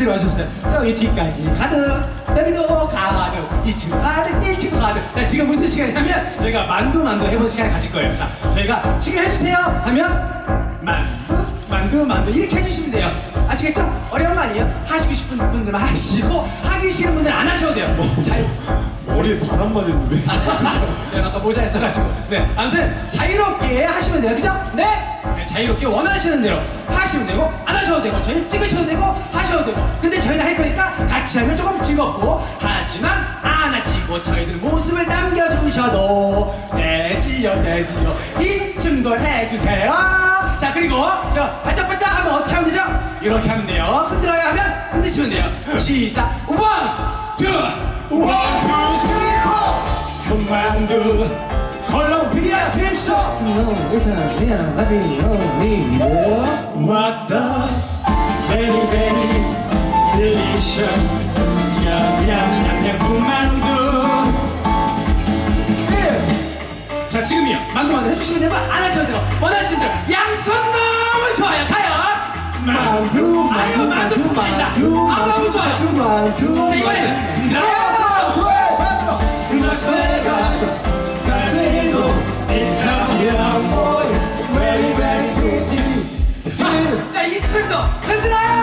분들이 와주셨어요. 저기 뒤까지 가득. 여기도 가득. 2층 가득 1층 가득. 자 지금 무슨 시간이냐면 저희가 만두 만두 해보는 시간을 가질 거예요. 자 저희가 지금 해주세요. 하면 만두 만두 만두 이렇게 해주시면 돼요. 아시겠죠? 어려운 거 아니에요? 하시고 싶은 분들만 하시고 하기 싫은 분들은 안 하셔도 돼요. 자유 머리에 바람 맞았는데. 내가 아까 모자 했어가지고. 네 아무튼 자유롭게 하시면 돼요. 그죠? 네. 네, 자유롭게 원하시는 대로 하시면 되고 안 하셔도 되고 저희 찍으셔도 되고 하셔도 되고. 근데 저희가 할 거니까 같이 하면 조금 즐겁고 하지만 안 하시고 저희들 모습을 남겨주셔도 되지요 되지요. 이쯤 걸 해주세요. 자 그리고 저 반짝반짝 하면 어떻게 하면 되죠? 이렇게 하면 돼요. 흔들어야 하면 흔드시면 돼요. 시작. 원, 투, 원, 투, 쓰리, 포 그만두. 콜롬비아 No, it's oh, me. 군만두. 예. 자 지금이요. 만두 만두 해주시면 되고 안 하셔도 되고 원하시는 대로. 양손 만두, 아유 만두 만두 아 너무 좋아요 만두. 자 이번에는 흔들어요 라스베가스 카지노 이탈리안 보이 very pretty 자 2층도 흔들어요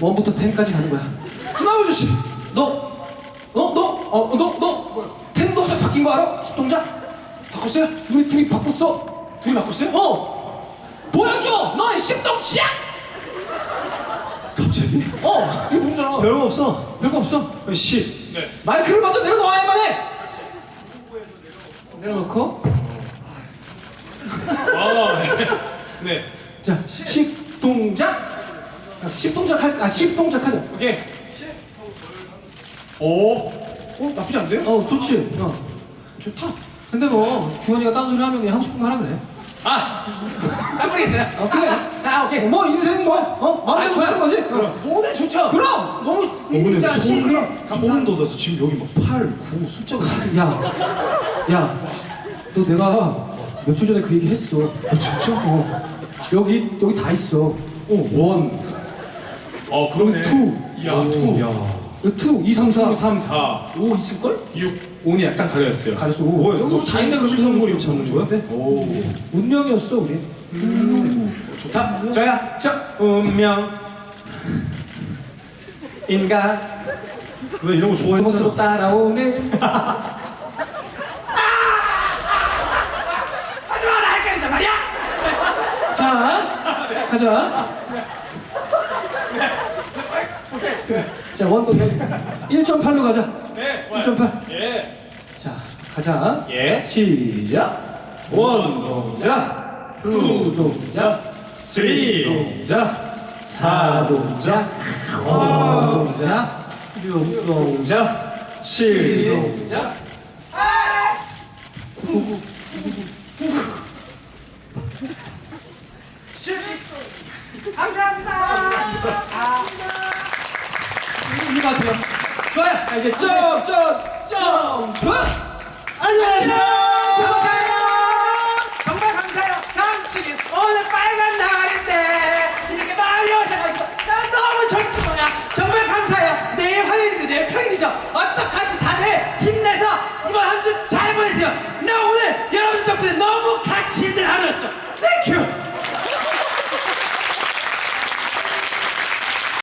원부터 텐까지 가는 거야. 너무 좋지. 너, 어, 너, 어, 너, 너, 텐 동작 바뀐 거 알아? 십 동작? 바꿨어요? 우리 둘이 바꿨어. 둘이 바꿨어요? 어, 보여줘. 너의 십동작. 갑자기? 어, 이게 뭐잖아. 별거 없어. 별거 없어. 10. 네. 마이크를 먼저 내려놓아야만 해. 내려놓고, 아, 네. 자, 십 10동작 할까? 아, 10동작 하자. 오케이. 오. 어, 나쁘지 않은데요? 어, 좋지. 어. 좋다. 근데 뭐, 규현이가 딴 소리 하면 그냥 하고 싶은 거 하라 그래. 아! 깜빡이 있어요? 어, 그래. 아, 아, 오케이. 뭐, 인생 뭐, 어? 마음대로 아, 사는 거지? 어. 뭐든 좋죠. 그럼! 너무 오늘 일자 씨. 소름 소름 돋았어. 지금 여기 막 8, 9 숫자가 야, 야, 너 내가 며칠 전에 그 얘기 했어. 아, 진짜? 어. 여기, 여기 다 있어. 어. 원, 어, 그러네. 2. 야, 2. 야. 2, 2, 3, 4, 3, 4, 5 있을걸? 6. 5는 약간 가려졌어요. 가졌어. 뭐야? 여기 다 있는 걸 수성골이 찾는 거야? 오. 운명이었어, 우리. 음. 자, 저야, 자, 운명. 인간. 왜 이런 거 좋아했잖아. 따라오는. 아! 하지 마라! 헷갈린단 말이야! 자, 가자. 원동작 1.8로 가자. 네 1.8 예. 자 가자. 예. 시작. 원 동작, 투 동작, 쓰리 동작, 사 동작, 오 동작, 육 동작, 칠 동작, 점프! 알겠죠? 네. 점프! 점프! 안녕하세요!